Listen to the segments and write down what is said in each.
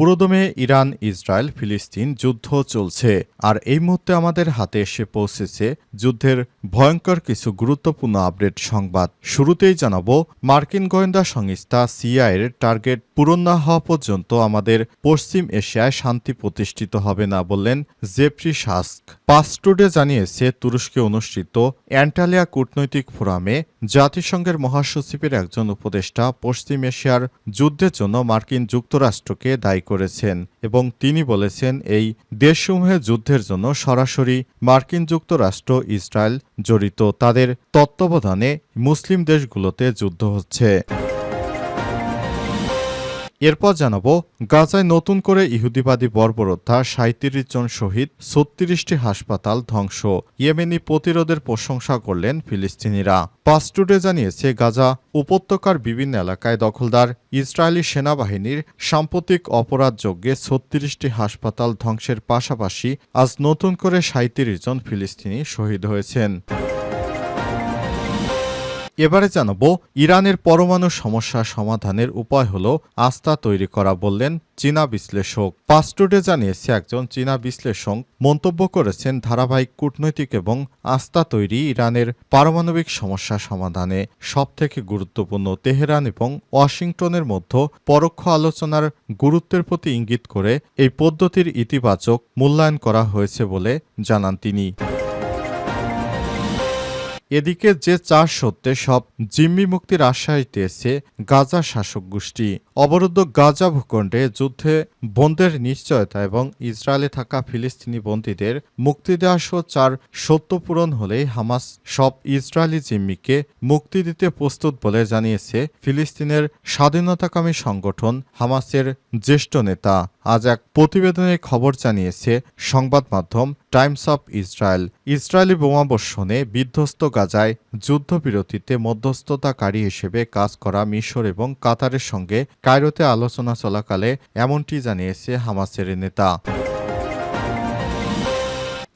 পুরোদমে Iran, Israel, ফিলিস্তিন যুদ্ধ চলছে, আর এই মুহূর্তে আমাদের হাতে এসে পৌঁছেছে যুদ্ধের ভয়ঙ্কর কিছু গুরুত্বপূর্ণ আপডেট সংবাদ। শুরুতেই জানাব, মার্কিন গোয়েন্দা সংস্থা সিআইয়ের টার্গেট পূরণ না হওয়া পর্যন্ত আমাদের পশ্চিম এশিয়ায় শান্তি প্রতিষ্ঠিত হবে না বললেন জেফরি শাস্ক পাস্টুডে জানিয়েছে, তুরস্কে অনুষ্ঠিত অ্যান্টালিয়া কূটনৈতিক ফোরামে জাতিসংঘের মহাসচিবের একজন উপদেষ্টা পশ্চিম এশিয়ার যুদ্ধের জন্য মার্কিন যুক্তরাষ্ট্রকে দায়ী করেছেন এবং তিনি বলেছেন এই দেশসমূহে যুদ্ধের জন্য সরাসরি মার্কিন যুক্তরাষ্ট্র, ইসরায়েল জড়িত তাদের তত্ত্বাবধানে মুসলিম দেশগুলোতে যুদ্ধ হচ্ছে। এরপর জানাব, গাজায় নতুন করে ইহুদিবাদী বর্বরতা সাঁত্রিশ জন শহীদ, ছত্রিশটি হাসপাতাল ধ্বংস। ইয়েমেনি প্রতিরোধের প্রশংসা করলেন ফিলিস্তিনিরা। পাসটুডে জানিয়েছে, গাজা উপত্যকার বিভিন্ন এলাকায় দখলদার ইসরায়েলি সেনাবাহিনীর সাম্প্রতিক অপরাধযজ্ঞে ছত্রিশটি হাসপাতাল ধ্বংসের পাশাপাশি আজ নতুন করে সাঁত্রিশ জন ফিলিস্তিনি শহীদ হয়েছেন। এবারে জানাব, ইরানের পরমাণু সমস্যা সমাধানের উপায় হল আস্থা তৈরি করা বললেন চীনা বিশ্লেষক। পাস্টুডে জানিয়েছে একজন চীনা বিশ্লেষক, মন্তব্য করেছেন ধারাবাহিক কূটনৈতিক এবং আস্থা তৈরি ইরানের পারমাণবিক সমস্যা সমাধানে সবথেকে গুরুত্বপূর্ণ তেহরান এবং ওয়াশিংটনের মধ্যে পরোক্ষ আলোচনার গুরুত্বের প্রতি ইঙ্গিত করে এই পদ্ধতির ইতিবাচক মূল্যায়ন করা হয়েছে বলে জানান তিনি। এদিকে যে চার সত্ত্বে সব জিম্মি মুক্তির আশ্বাস দিয়েছে গাজা শাসক গোষ্ঠী। অবরুদ্ধ গাজা ভূখণ্ডে যুদ্ধে বন্ধের নিশ্চয়তা এবং ইসরায়েলে থাকা ফিলিস্তিনি বন্দীদের মুক্তি দেওয়া সহ চার সত্য পূরণ হলেই হামাস সব ইসরায়েলি জিম্মিকে মুক্তি দিতে প্রস্তুত বলে জানিয়েছে ফিলিস্তিনের স্বাধীনতাকামী সংগঠন হামাসের জ্যেষ্ঠ নেতা। আজ এক প্রতিবেদনে খবর জানিয়েছে সংবাদ মাধ্যম টাইমস অফ ইসরায়েল। ইসরায়েলি বোমাবর্ষণে বিধ্বস্ত গাজায় যুদ্ধবিরতিতে মধ্যস্থতাকারী হিসেবে কাজ করা মিশর এবং কাতারের সঙ্গে কায়রোতে আলোচনা চলাকালে এমনটি জানিয়েছে হামাসের নেতা।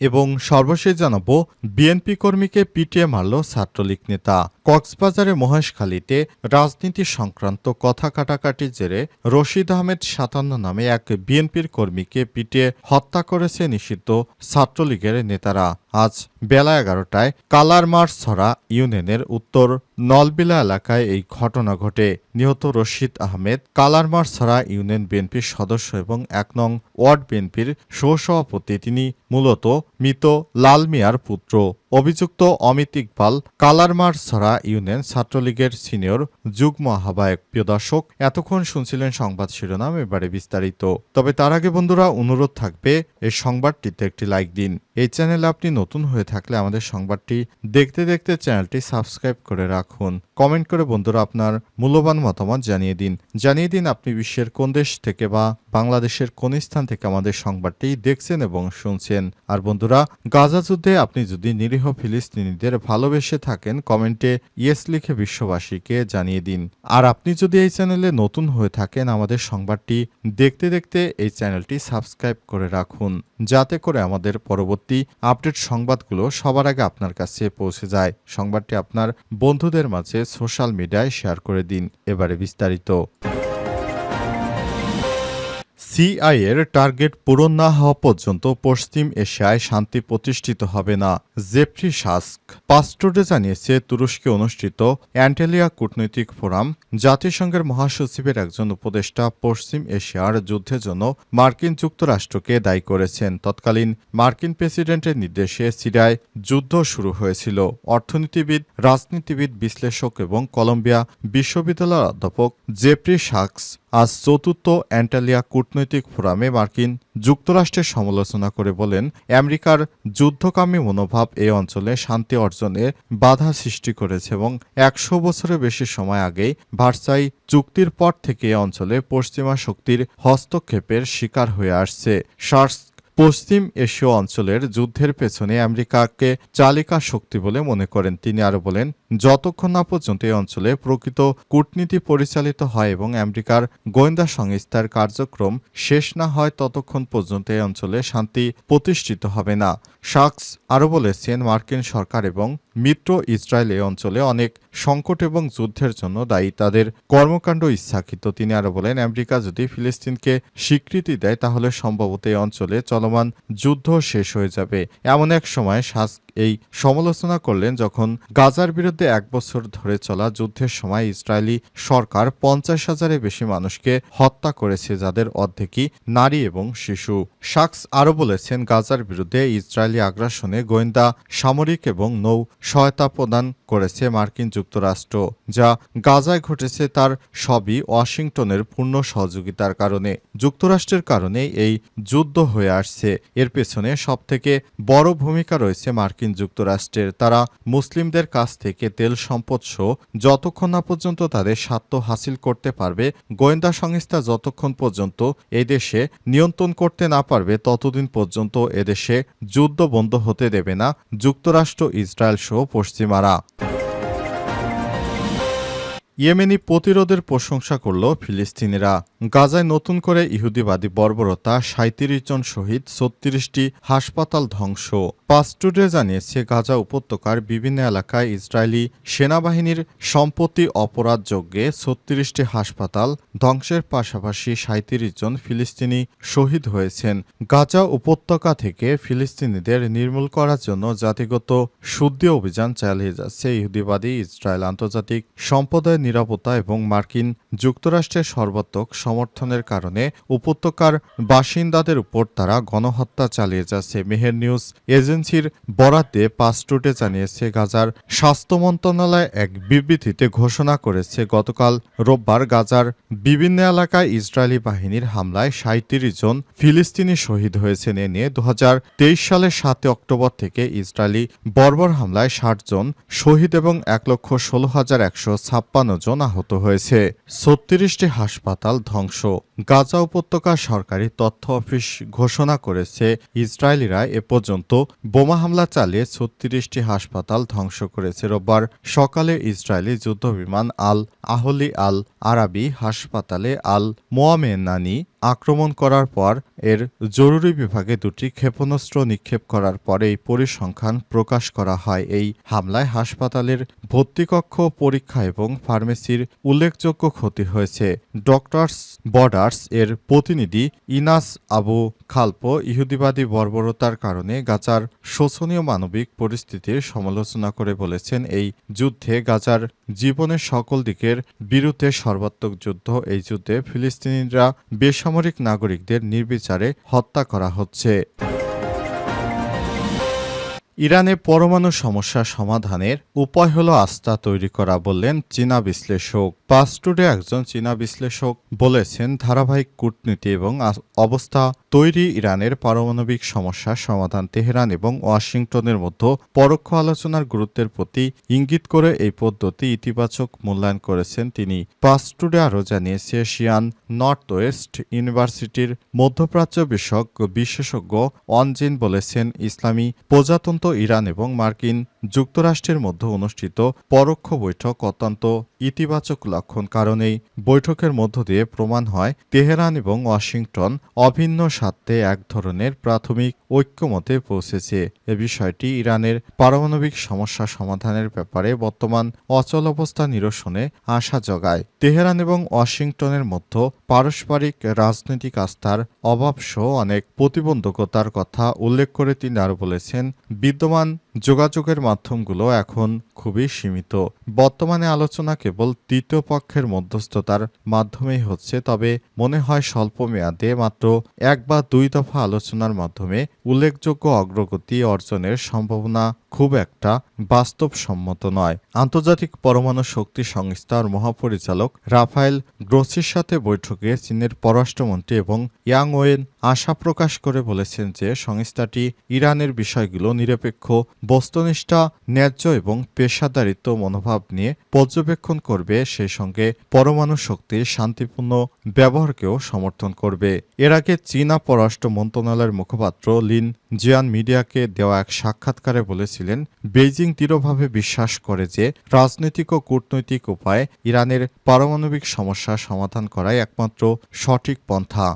এবং সর্বশেষ জানাব, বিএনপি কর্মীকে পিটিয়ে মারল ছাত্রলীগ নেতা। কক্সবাজারে মহেশখালীতে রাজনীতি সংক্রান্ত কথা কাটাকাটির জেরে রশিদ আহমেদ সাতান্ন নামে এক বিএনপির কর্মীকে পিটিয়ে হত্যা করেছে নিষিদ্ধ ছাত্রলীগের নেতারা। আজ বেলা এগারোটায় কালারমার ছড়া ইউনিয়নের উত্তর নলবিলা এলাকায় এই ঘটনা ঘটে। নিহত রশিদ আহমেদ কালারমার ছড়া ইউনিয়ন বিএনপির সদস্য এবং এক নং ওয়ার্ড বিএনপির সহসভাপতি। তিনি মূলত মৃত লাল মিয়ার পুত্র। অভিযুক্ত অমিত ইকবাল কালারমার ছড়া ইউনিয়ন ছাত্রলীগের সিনিয়র যুগ্ম আহ্বায়ক। প্রিয় দর্শক, এতক্ষণ শুনছিলেন সংবাদ শিরোনাম, এবারে বিস্তারিত। তবে তার আগে বন্ধুরা, অনুরোধ থাকবে, এই সংবাদটিতে একটি লাইক দিন। এই চ্যানেলে আপনি নতুন হয়ে থাকলে আমাদের সংবাদটি দেখতে দেখতে চ্যানেলটি সাবস্ক্রাইব করে রাখুন। কমেন্ট করে বন্ধুরা আপনার মূল্যবান মতামত জানিয়ে দিন। জানিয়ে দিন আপনি বিশ্বের কোন দেশ থেকে বা বাংলাদেশের কোন স্থান থেকে আমাদের সংবাদটি দেখছেন এবং শুনছেন। আর বন্ধুরা, গাজা যুদ্ধে আপনি যদি নিরীহ ফিলিস্তিনিদের ভালোবেসে থাকেন, কমেন্টে ইয়েস লিখে বিশ্ববাসীকে জানিয়ে দিন। আর আপনি যদি এই চ্যানেলে নতুন হয়ে থাকেন, আমাদের সংবাদটি দেখতে দেখতে এই চ্যানেলটি সাবস্ক্রাইব করে রাখুন। যাতে করে আমাদের পরবর্তী আপডেট সংবাদগুলো সবার আগে আপনার কাছে পৌঁছে যায়। সংবাদটি আপনার বন্ধুদের মাঝে সোশ্যাল মিডিয়ায় শেয়ার করে দিন এবারে বিস্তারিত। সিআইয়ের টার্গেট পূরণ না হওয়া পর্যন্ত পশ্চিম এশিয়ায় শান্তি প্রতিষ্ঠিত হবে না, জেফরি শাস্ক পাস্টোডে জানিয়েছে, তুরস্কে অনুষ্ঠিত অ্যান্টেলিয়া কূটনৈতিক ফোরাম জাতিসংঘের মহাসচিবের একজন উপদেষ্টা পশ্চিম এশিয়ার যুদ্ধের জন্য মার্কিন যুক্তরাষ্ট্রকে দায়ী করেছেন। তৎকালীন মার্কিন প্রেসিডেন্টের নির্দেশে সিরিয়ায় যুদ্ধ শুরু হয়েছিল। অর্থনীতিবিদ, রাজনীতিবিদ, বিশ্লেষক এবং কলম্বিয়া বিশ্ববিদ্যালয়ের অধ্যাপক জেফরি শাক্স আজ চতুর্থ অ্যান্টালিয়া কূটনৈতিক ফোরামে মার্কিন যুক্তরাষ্ট্রের সমালোচনা করে বলেন, আমেরিকার যুদ্ধকামী মনোভাব এই অঞ্চলে শান্তি অর্জনে বাধা সৃষ্টি করেছে এবং একশো বছরের বেশি সময় আগেই ভার্সাই চুক্তির পর থেকে এ অঞ্চলে পশ্চিমা শক্তির হস্তক্ষেপের শিকার হয়ে আসছে। শার্স পশ্চিম এশীয় অঞ্চলের যুদ্ধের পেছনে আমেরিকাকে চালিকা শক্তি বলে মনে করেন। তিনি আরও বলেন, যতক্ষণ না পর্যন্ত এই অঞ্চলে প্রকৃত কূটনীতি পরিচালিত হয় এবং আমেরিকার গোয়েন্দা সংস্থার কার্যক্রম শেষ না হয়, ততক্ষণ পর্যন্ত এই অঞ্চলে শান্তি প্রতিষ্ঠিত হবে না। শাকস আরও বলেছেন, মার্কিন সরকার এবং মিত্র ইসরায়েল এই অঞ্চলে অনেক সংকট এবং যুদ্ধের জন্য দায়ী তাদের কর্মকাণ্ড ইচ্ছাকৃত। তিনি আরও বলেন, আমেরিকা যদি ফিলিস্তিনকে স্বীকৃতি দেয়, তাহলে সম্ভবত এই অঞ্চলে চলমান যুদ্ধ শেষ হয়ে যাবে। এমন এক সময় শাস এই সমালোচনা করলেন যখন গাজার বিরুদ্ধে এক বছর ধরে চলা যুদ্ধের সময় ইসরায়েলি সরকার পঞ্চাশ হাজারের বেশি মানুষকে হত্যা করেছে, যাদের অর্ধেকই নারী এবং শিশু। শাকস আরও বলেছেন, গাজার বিরুদ্ধে ইসরায়েলি আগ্রাসনে গোয়েন্দা, সামরিক এবং নৌ সহায়তা প্রদান করেছে মার্কিন যুক্তরাষ্ট্র, যা গাজায় ঘটেছে তার সবই ওয়াশিংটনের পূর্ণ সহযোগিতার কারণে। যুক্তরাষ্ট্রের কারণে এই যুদ্ধ হয়ে আসছে। এর পেছনে সবথেকে বড় ভূমিকা রয়েছে মার্কিন যুক্তরাষ্ট্রের। তারা মুসলিমদের কাছ থেকে তেল সম্পদ সহ যতক্ষণ না পর্যন্ত তাদের স্বার্থ হাসিল করতে পারবে, গোয়েন্দা সংস্থা যতক্ষণ পর্যন্ত এই দেশে নিয়ন্ত্রণ করতে না পারবে, ততদিন পর্যন্ত এদেশে যুদ্ধ বন্ধ হতে দেবে না যুক্তরাষ্ট্র, ইসরায়েল সহ পশ্চিমারা। ইয়েমেনি প্রতিরোধের প্রশংসা করল ফিলিস্তিনিরা। গাজায় নতুন করে ইহুদিবাদী বর্বরতা সাঁত্রিশ জন শহীদ, ছত্রিশটি হাসপাতাল ধ্বংস। পাস্টুডে জানিয়েছে, গাজা উপত্যকার বিভিন্ন এলাকায় ইসরায়েলি সেনাবাহিনীর সম্পত্তি অপরাধ যজ্ঞে ছত্রিশটি হাসপাতাল ধ্বংসের পাশাপাশি সাঁত্রিশ জন ফিলিস্তিনি শহীদ হয়েছেন। গাজা উপত্যকা থেকে ফিলিস্তিনিদের নির্মূল করার জন্য জাতিগত শুদ্ধি অভিযান চালিয়ে যাচ্ছে ইহুদিবাদী ইসরায়েল আন্তর্জাতিক সম্প্রদায়ের নিরাপত্তা এবং মার্কিন যুক্তরাষ্ট্রের সর্বাত্মক সমর্থনের কারণে উপত্যকার বাসিন্দাদের উপর তারা গণহত্যা চালিয়ে যাচ্ছে। মেহের নিউজ এজেন্সির বরাতে পাসটুটে জানিয়েছে, গাজার স্বাস্থ্য মন্ত্রণালয় এক বিবৃতিতে ঘোষণা করেছে, গতকাল রোববার গাজার বিভিন্ন এলাকায় ইসরায়েলি বাহিনীর হামলায় সাঁত্রিশ জন ফিলিস্তিনি শহীদ হয়েছেন। এ নিয়ে দু হাজার তেইশ সালের সাতই অক্টোবর থেকে ইসরায়েলি বর্বর হামলায় ষাট জন শহীদ এবং এক লক্ষ ষোলো হাজার একশো ছাপ্পান্ন জন আহত হয়েছে। ছত্রিশটি হাসপাতাল ধ্বংস গাজা উপত্যকা সরকারি তথ্য অফিস ঘোষণা করেছে, ইসরায়েলিরা এ পর্যন্ত বোমা হামলা চালিয়ে ছত্রিশটি হাসপাতাল ধ্বংস করেছে। রোববার সকালে ইসরায়েলি যুদ্ধবিমান আল আহলি আল আরাবি হাসপাতালে আল মোয়ামেনানি আক্রমণ করার পর এর জরুরি বিভাগে দুটি ক্ষেপণাস্ত্র নিক্ষেপ করার পরে এই পরিসংখ্যান প্রকাশ করা হয়। এই হামলায় হাসপাতালের ভর্তিকক্ষ পরীক্ষা এবং ফার্মেসির উল্লেখযোগ্য ক্ষতি হয়েছে। ডক্টরস বর্ডার্স এর প্রতিনিধি ইনাস আবু খালপো ইহুদিবাদী বর্বরতার কারণে গাজার শোচনীয় মানবিক পরিস্থিতির সমালোচনা করে বলেছেন, এই যুদ্ধে গাজার জীবনের সকল দিকের বিরুদ্ধে সর্বাত্মক যুদ্ধ, এই যুদ্ধে ফিলিস্তিনিরা বেসামরিক নাগরিকদের নির্বিচারে হত্যা করা হচ্ছে। ইরানে পরমাণু সমস্যা সমাধানের উপায় হল আস্থা তৈরি করা বললেন চীনা বিশ্লেষক। পাস্টুডে একজন চীনা বিশ্লেষক বলেছেন, ধারাবাহিক কূটনীতি এবং অবস্থা তৈরি ইরানের পারমাণবিক সমস্যার সমাধান তেহরান এবং ওয়াশিংটনের মধ্যে পরোক্ষ আলোচনার গুরুত্বের প্রতি ইঙ্গিত করে এই পদ্ধতি ইতিবাচক মূল্যায়ন করেছেন তিনি। পাস্টুডে আরও জানিয়েছে, শিয়ান নর্থ ওয়েস্ট ইউনিভার্সিটির মধ্যপ্রাচ্য বিষয়ক বিশেষজ্ঞ অনজিন বলেছেন, ইসলামী প্রজাতন্ত্র ইরান এবং মার্কিন যুক্তরাষ্ট্রের মধ্যে অনুষ্ঠিত পরোক্ষ বৈঠক অত্যন্ত ইতিবাচক লক্ষণ কারণেই বৈঠকের মধ্য দিয়ে প্রমাণ হয় তেহরান এবং ওয়াশিংটন অভিন্ন স্বার্থে এক ধরনের প্রাথমিক ঐক্যমতে পৌঁছেছে। এ বিষয়টি ইরানের পারমাণবিক সমস্যা সমাধানের ব্যাপারে বর্তমান অচল অবস্থা নিরসনে আশা জগায়। তেহরান এবং ওয়াশিংটনের মধ্যে পারস্পরিক রাজনৈতিক আস্থার অভাবসহ অনেক প্রতিবন্ধকতার কথা উল্লেখ করে তিনি আরও বলেছেন, বিদ্যমান যোগাযোগের মাধ্যমগুলো এখন খুবই সীমিত। বর্তমানে আলোচনা কেবল তৃতীয় পক্ষের মধ্যস্থতার মাধ্যমেই হচ্ছে, তবে মনে হয় স্বল্প মেয়াদে মাত্র এক বা দুই দফা আলোচনার মাধ্যমে উল্লেখযোগ্য অগ্রগতি অর্জনের সম্ভাবনা খুব একটা বাস্তবসম্মত নয়। আন্তর্জাতিক পরমাণু শক্তি সংস্থার মহাপরিচালক রাফায়েল গ্রোসির সাথে বৈঠকে চীনের পররাষ্ট্রমন্ত্রী এবং ইয়াং ওয়েন আশা প্রকাশ করে বলেছেন যে সংস্থাটি ইরানের বিষয়গুলো নিরপেক্ষ, বস্তুনিষ্ঠা, ন্যায্য এবং পেশাদারিত্ব মনোভাব নিয়ে পর্যবেক্ষণ করবে, সেই সঙ্গে পরমাণু শক্তির শান্তিপূর্ণ ব্যবহারকেও সমর্থন করবে। এর আগে চীনা পররাষ্ট্র মন্ত্রণালয়ের মুখপাত্র লিন জিয়ান মিডিয়াকে দেওয়া এক সাক্ষাৎকারে বলেছিলেন, বেইজিং দৃঢ়ভাবে বিশ্বাস করে যে রাজনৈতিক ও কূটনৈতিক উপায়ে ইরানের পারমাণবিক সমস্যা সমাধান করাই একমাত্র সঠিক পন্থা।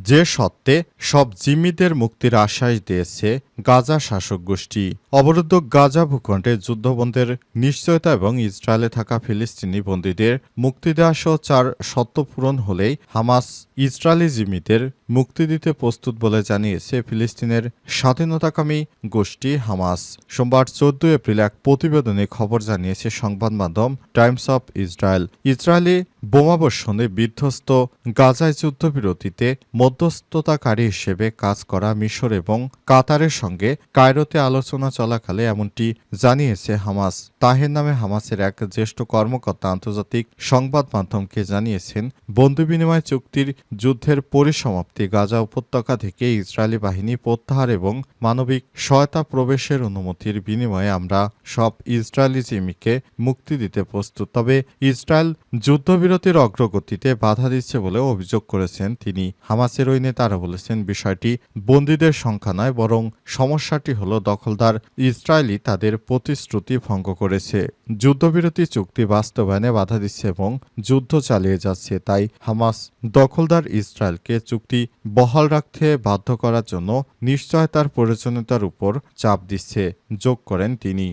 যে সত্ত্বে সব জিম্মিদের মুক্তির আশ্বাস দিয়েছে গাজা শাসক গোষ্ঠী। অবরুদ্ধ গাজা ভূখণ্ডে যুদ্ধবন্ধের নিশ্চয়তা এবং ইসরায়েলে থাকা ফিলিস্তিনি বন্দীদের মুক্তি দেওয়া সহ চার সত্য পূরণ হলেই হামাস ইসরায়েলি জিম্মিদের মুক্তি দিতে প্রস্তুত বলে জানিয়েছে ফিলিস্তিনের স্বাধীনতাকামী গোষ্ঠী হামাস। সোমবার চোদ্দ এপ্রিল এক প্রতিবেদনে খবর জানিয়েছে সংবাদ মাধ্যম টাইমস অফ ইসরায়েল। ইসরায়েলি বোমাবর্ষণে বিধ্বস্ত গাজায় যুদ্ধবিরতিতে মধ্যস্থতাকারী হিসেবে কাজ করা মিশর এবং কাতারের সঙ্গে কায়রোতে আলোচনা চলাকালে এমনটি জানিয়েছে হামাস। তাহের নামে হামাসের এক জ্যেষ্ঠ কর্মকর্তা আন্তর্জাতিক সংবাদ মাধ্যমকে জানিয়েছেন বন্ধু বিনিময় চুক্তির যুদ্ধের পরিসমাপ্তি গাজা উপত্যকা থেকে ইসরায়েলি বাহিনী প্রত্যাহার এবং মানবিক সহায়তা প্রবেশের অনুমতির বিনিময়ে আমরা সব ইসরায়েলি জিমিকে মুক্তি দিতে প্রস্তুত। তবে ইসরায়েল যুদ্ধবিরতির অগ্রগতিতে বাধা দিচ্ছে বলে অভিযোগ করেছেন তিনি। হামাসের ওই নেতারা বলেছেন, বিষয়টি বন্দীদের সংখ্যা নয়, বরং সমস্যাটি হলো দখলদার ইসরায়েলি তাদের প্রতিশ্রুতি ভঙ্গ করেছে। যুদ্ধবিরতি চুক্তি বাস্তবায়নে বাধা দিচ্ছে এবং যুদ্ধ চালিয়ে যাচ্ছে, তাই হামাস দখলদার ইসরায়েলকে চুক্তি বহাল রাখতে বাধ্য করার জন্য নিশ্চয়তার প্রয়োজনীয়তার উপর চাপ দিচ্ছে, যোগ করেন তিনি।